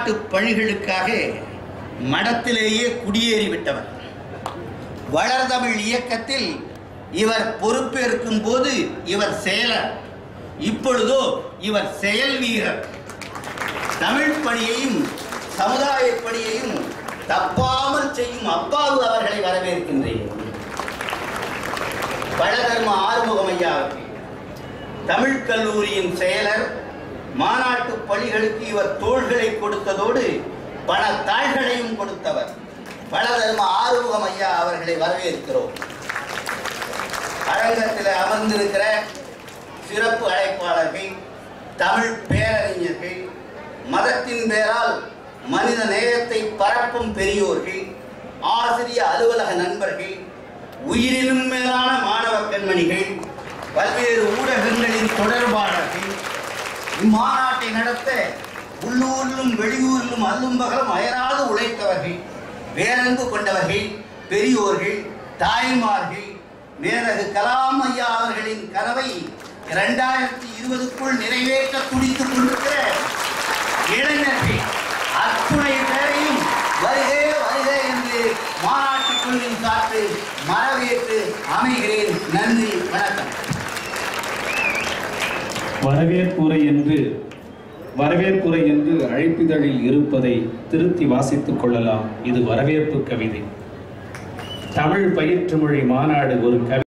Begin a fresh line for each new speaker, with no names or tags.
நாட்டு பணிகளுக்காக மடத்திலேயே குடியேறிவிட்டவர். வளர்தமிழ் இயக்கத்தில் இவர் பொறுப்பேற்கும் போது இவர் செயலர். இப்பொழுதோ இவர் செயல் வீரர். தமிழ் பணியையும் சமுதாய பணியையும் தப்பாமல் செய்யும் அப்பாவு அவர்களை வரவேற்கின்றேன். பழதர்ம ஆறுமுகம் ஐயா தமிழ் கல்லூரியின் செயலர் மாநாட்டு பணிகளுக்கு இவர் தோள்களை கொடுத்ததோடு பல தாள்களையும் கொடுத்தவர். பலதர்ம ஆறுமுகம் ஐயா அவர்களை வரவேற்கிறோம். அரங்கத்தில் அமர்ந்திருக்கிற சிறப்பு அழைப்பாளர்கள் தமிழ் பேரறிஞர்கள் மதத்தின் பெயரால் மனித நேயத்தை பரப்பும் பெரியோர்கள் ஆசிரிய அலுவலக நண்பர்கள் உயிரினும் மேலான மாணவ பெண்மணிகள் பல்வேறு ஊடகங்களின் தொடர்பாளர்கள் இம்மாநாட்டை நடத்த உள்ளூரிலும் வெளியூரிலும் அல்லும் பகலும் அயராது உழைத்தவர்கள் வேரன்பு கொண்டவர்கள் பெரியோர்கள் தாய்மார்கள் மேலகு கலாம் ஐயா அவர்களின் கனவை இரண்டாயிரத்தி இருபதுக்குள் நிறைவேற்ற துடித்துக் கொண்டிருக்கிற இளைஞர்கள் அத்துணை பேரையும் வருகே வருகே என்று மாநாட்டுக் குழுவின் காத்து மரவேற்று அமைகிறேன். நன்றி வணக்கம்.
வரவேற்புரை என்று வரவேற்புரை என்று அழைப்பிதழில் இருப்பதை திருத்தி வாசித்துக் கொள்ளலாம். இது வரவேற்பு கவிதை. தமிழ் பயிற்று மொழி மாநாடு ஒரு கவி